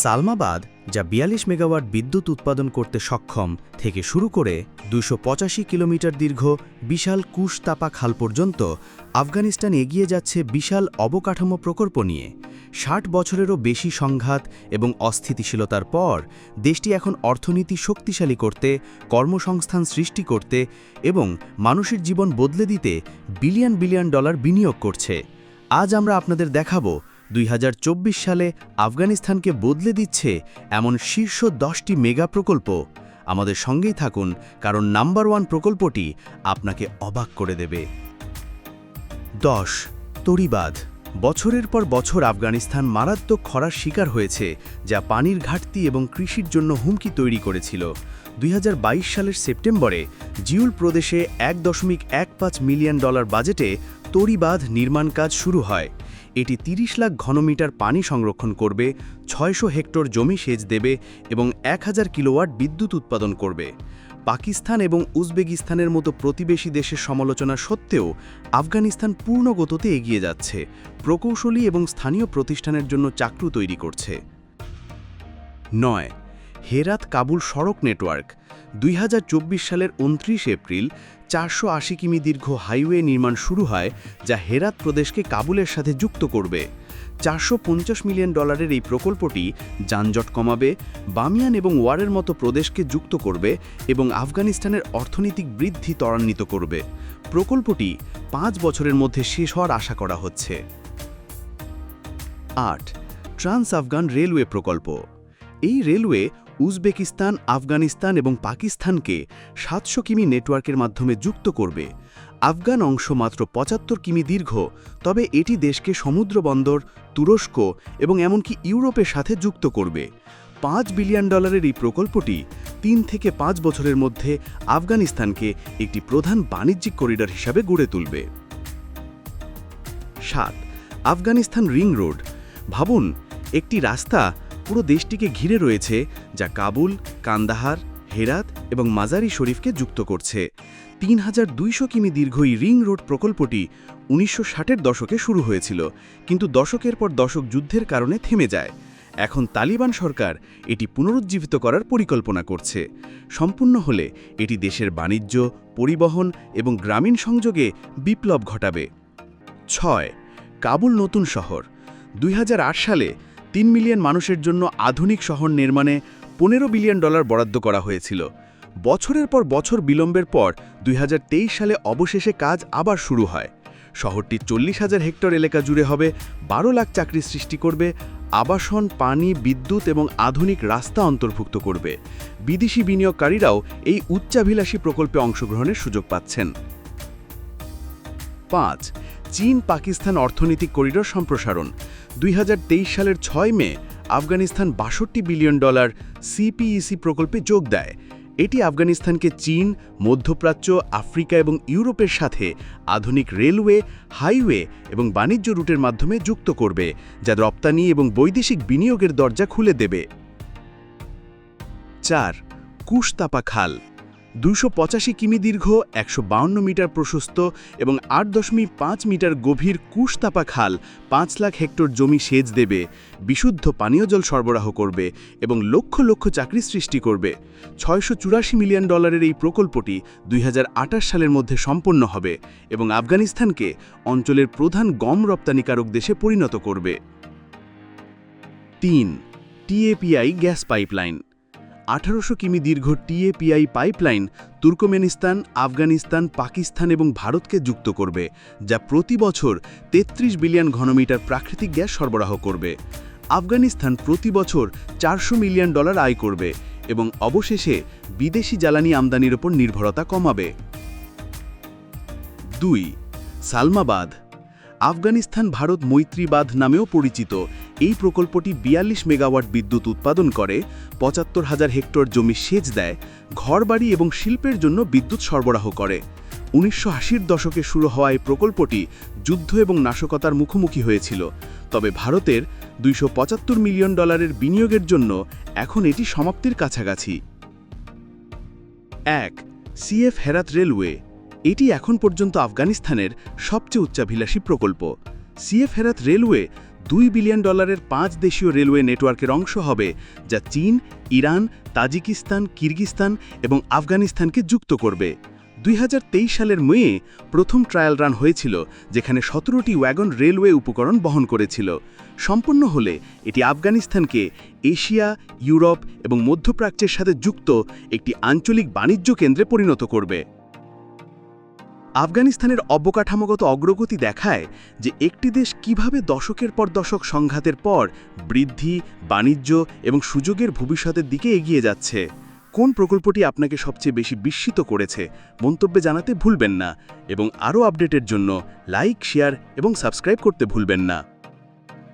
সালমাবাদ, যা বিয়াল্লিশ মেগাওয়াট বিদ্যুৎ উৎপাদন করতে সক্ষম, থেকে শুরু করে দুশো কিলোমিটার দীর্ঘ বিশাল কুশতাপা খাল পর্যন্ত আফগানিস্তান এগিয়ে যাচ্ছে বিশাল অবকাঠামো প্রকল্প নিয়ে। ষাট বছরেরও বেশি সংঘাত এবং অস্থিতিশীলতার পর দেশটি এখন অর্থনীতি শক্তিশালী করতে, কর্মসংস্থান সৃষ্টি করতে এবং মানুষের জীবন বদলে দিতে বিলিয়ন বিলিয়ন ডলার বিনিয়োগ করছে। আজ আমরা আপনাদের দেখাবো দুই হাজার চব্বিশ সালে আফগানিস্তানকে বদলে দিচ্ছে এমন শীর্ষ দশটি মেগা প্রকল্প। আমাদের সঙ্গেই থাকুন, কারণ নাম্বার ওয়ান প্রকল্পটি আপনাকে অবাক করে দেবে। দশ, তরিবাদ। বছরের পর বছর আফগানিস্তান মারাত্মক খরার শিকার হয়েছে, যা পানির ঘাটতি এবং কৃষির জন্য হুমকি তৈরি করেছিল। দুই হাজার বাইশ সালের সেপ্টেম্বরে জিউল প্রদেশে এক দশমিক এক পাঁচ মিলিয়ন ডলার বাজেটে তরিবাঁধ নির্মাণ কাজ শুরু হয়। এটি ৩০ লাখ ঘনমিটার পানি সংরক্ষণ করবে, ছয়শো হেক্টর জমি সেচ দেবে এবং এক হাজার কিলোওয়াট বিদ্যুৎ উৎপাদন করবে। পাকিস্তান এবং উজবেকিস্তানের মতো প্রতিবেশী দেশের সমালোচনা সত্ত্বেও আফগানিস্তান পূর্ণগততে এগিয়ে যাচ্ছে, প্রকৌশলী এবং স্থানীয় প্রতিষ্ঠানের জন্য চাকরু তৈরি করছে। নয় হেরাত কাবুল সড়ক নেটওয়ার্ক। দুই হাজার চব্বিশ সালের উনত্রিশ এপ্রিল চারশো আশি কিমি দীর্ঘ হাইওয়ে নির্মাণ শুরু হয়, যা হেরাত প্রদেশকে কাবুলের সাথে যুক্ত করবে। চারশো পঞ্চাশ মিলিয়ন ডলারের এই প্রকল্পটি যানজট কমাবে, বামিয়ান এবং ওয়ারের মতো প্রদেশকে যুক্ত করবে এবং আফগানিস্তানের অর্থনৈতিক বৃদ্ধি ত্বরান্বিত করবে। প্রকল্পটি পাঁচ বছরের মধ্যে শেষ হওয়ার আশা করা হচ্ছে। আট, ট্রান্স আফগান রেলওয়ে প্রকল্প। এই রেলওয়ে উজবেকিস্তান, আফগানিস্তান এবং পাকিস্তানকে সাতশো কিমি নেটওয়ার্কের মাধ্যমে যুক্ত করবে। আফগান অংশ মাত্র পঁচাত্তর কিমি দীর্ঘ, তবে এটি দেশকে সমুদ্র বন্দর, তুরস্ক এবং এমনকি ইউরোপের সাথে যুক্ত করবে। পাঁচ বিলিয়ন ডলারের এই প্রকল্পটি তিন থেকে পাঁচ বছরের মধ্যে আফগানিস্তানকে একটি প্রধান বাণিজ্যিক করিডর হিসাবে গড়ে তুলবে। সাত, আফগানিস্তান রিং রোড। ভাবুন, একটি রাস্তা পুরো দেশটিকে ঘিরে রয়েছে, যা কাবুল, কান্দাহার, হেরাত এবং মাজারি শরীফকে যুক্ত করছে। তিন হাজার দুইশো কিমি দীর্ঘ এই রিং রোড প্রকল্পটি উনিশশো ষাটের দশকে শুরু হয়েছিল, কিন্তু দশকের পর দশক যুদ্ধের কারণে থেমে যায়। এখন তালিবান সরকার এটি পুনরুজ্জীবিত করার পরিকল্পনা করছে। সম্পূর্ণ হলে এটি দেশের বাণিজ্য, পরিবহন এবং গ্রামীণ সংযোগে বিপ্লব ঘটাবে। ছয়, কাবুল নতুন শহর। দুই হাজার আট সালে তিন মিলিয়ন মানুষের জন্য আধুনিক শহর নির্মাণে পনেরো বিলিয়ন ডলার বরাদ্দ করা হয়েছিল। বছরের পর বছর বিলম্বের পর দুই হাজার তেইশ সালে অবশেষে কাজ আবার শুরু হয়। শহরটি চল্লিশ হাজার হেক্টর এলাকা জুড়ে হবে, বারো লাখ চাকরি সৃষ্টি করবে, আবাসন, পানি, বিদ্যুৎ এবং আধুনিক রাস্তা অন্তর্ভুক্ত করবে। বিদেশি বিনিয়োগকারীরাও এই উচ্চাভিলাষী প্রকল্পে অংশগ্রহণের সুযোগ পাচ্ছেন। পাঁচ চীন পাকিস্তান অর্থনৈতিক করিডোর সম্প্রসারণ। দুই হাজার তেইশ সালের ছয় মে আফগানিস্তান বাষট্টি বিলিয়ন ডলার সিপিইসি প্রকল্পে যোগ দেয়। এটি আফগানিস্তানকে চীন, মধ্যপ্রাচ্য, আফ্রিকা এবং ইউরোপের সাথে আধুনিক রেলওয়ে, হাইওয়ে এবং বাণিজ্য রুটের মাধ্যমে যুক্ত করবে, যা রপ্তানি এবং বৈদেশিক বিনিয়োগের দরজা খুলে দেবে। চার, কুশতাপা খাল। দুশো কিমি দীর্ঘ, একশো মিটার প্রশস্ত এবং আট দশমিক পাঁচ মিটার গভীর কুশতাপা খাল পাঁচ লাখ হেক্টর জমি সেচ দেবে, বিশুদ্ধ পানীয় জল সরবরাহ করবে এবং লক্ষ লক্ষ চাকরি সৃষ্টি করবে। ছয়শো চুরাশি মিলিয়ন ডলারের এই প্রকল্পটি দুই হাজার আঠাশ সালের মধ্যে সম্পন্ন হবে এবং আফগানিস্তানকে অঞ্চলের প্রধান গম রপ্তানিকারক দেশে পরিণত করবে। তিন, টিএপিআই গ্যাস পাইপলাইন। আঠারোশো কিমি দীর্ঘ TAPI pipeline Turkmenistan, Afghanistan, Pakistan এবং ভারতকে যুক্ত করবে, যা প্রতি বছর ৩৩ বিলিয়ন ঘনমিটার প্রাকৃতিক গ্যাস সরবরাহ করবে। আফগানিস্তান প্রতি বছর চারশো মিলিয়ন ডলার আয় করবে এবং অবশেষে বিদেশি জ্বালানি আমদানির ওপর নির্ভরতা কমাবে। দুই, সালমাবাদ। আফগানিস্তান ভারত মৈত্রীবাঁধ নামেও পরিচিত এই প্রকল্পটি বিয়াল্লিশ মেগাওয়াট বিদ্যুৎ উৎপাদন করে, পঁচাত্তর হাজার হেক্টর জমি সেচ দেয়, ঘরবাড়ি এবং শিল্পের জন্য বিদ্যুৎ সরবরাহ করে। উনিশশো দশকে শুরু হওয়া এই প্রকল্পটি যুদ্ধ এবং নাশকতার মুখোমুখি হয়েছিল। তবে ভারতের দুইশো পঁচাত্তর মিলিয়ন ডলারের বিনিয়োগের জন্য এখন এটি সমাপ্তির কাছাকাছি। এক সিএফ হেরাত রেলওয়ে। এটি এখন পর্যন্ত আফগানিস্তানের সবচেয়ে উচ্চাভিলাষী প্রকল্প। সিএফ হেরাত রেলওয়ে দুই বিলিয়ন ডলারের পাঁচ দেশীয় রেলওয়ে নেটওয়ার্কের অংশ হবে, যা চীন, ইরান, তাজিকিস্তান, কিরগিস্তান এবং আফগানিস্তানকে যুক্ত করবে। দুই হাজার তেইশ সালের মেয়ে প্রথম ট্রায়াল রান হয়েছিল, যেখানে সতেরোটি ওয়াগন রেলওয়ে উপকরণ বহন করেছিল। সম্পন্ন হলে, এটি আফগানিস্তানকে এশিয়া, ইউরোপ এবং মধ্যপ্রাচ্যের সাথে যুক্ত একটি আঞ্চলিক বাণিজ্য কেন্দ্রে পরিণত করবে। আফগানিস্তানের অবকাঠামোগত অগ্রগতি দেখায় যে একটি দেশ কীভাবে দশকের পর দশক সংঘাতের পর বৃদ্ধি, বাণিজ্য এবং সুযোগের ভবিষ্যতের দিকে এগিয়ে যাচ্ছে। কোন প্রকল্পটি আপনাকে সবচেয়ে বেশি বিস্মিত করেছে, মন্তব্যে জানাতে ভুলবেন না এবং আরও আপডেটের জন্য লাইক, শেয়ার এবং সাবস্ক্রাইব করতে ভুলবেন না।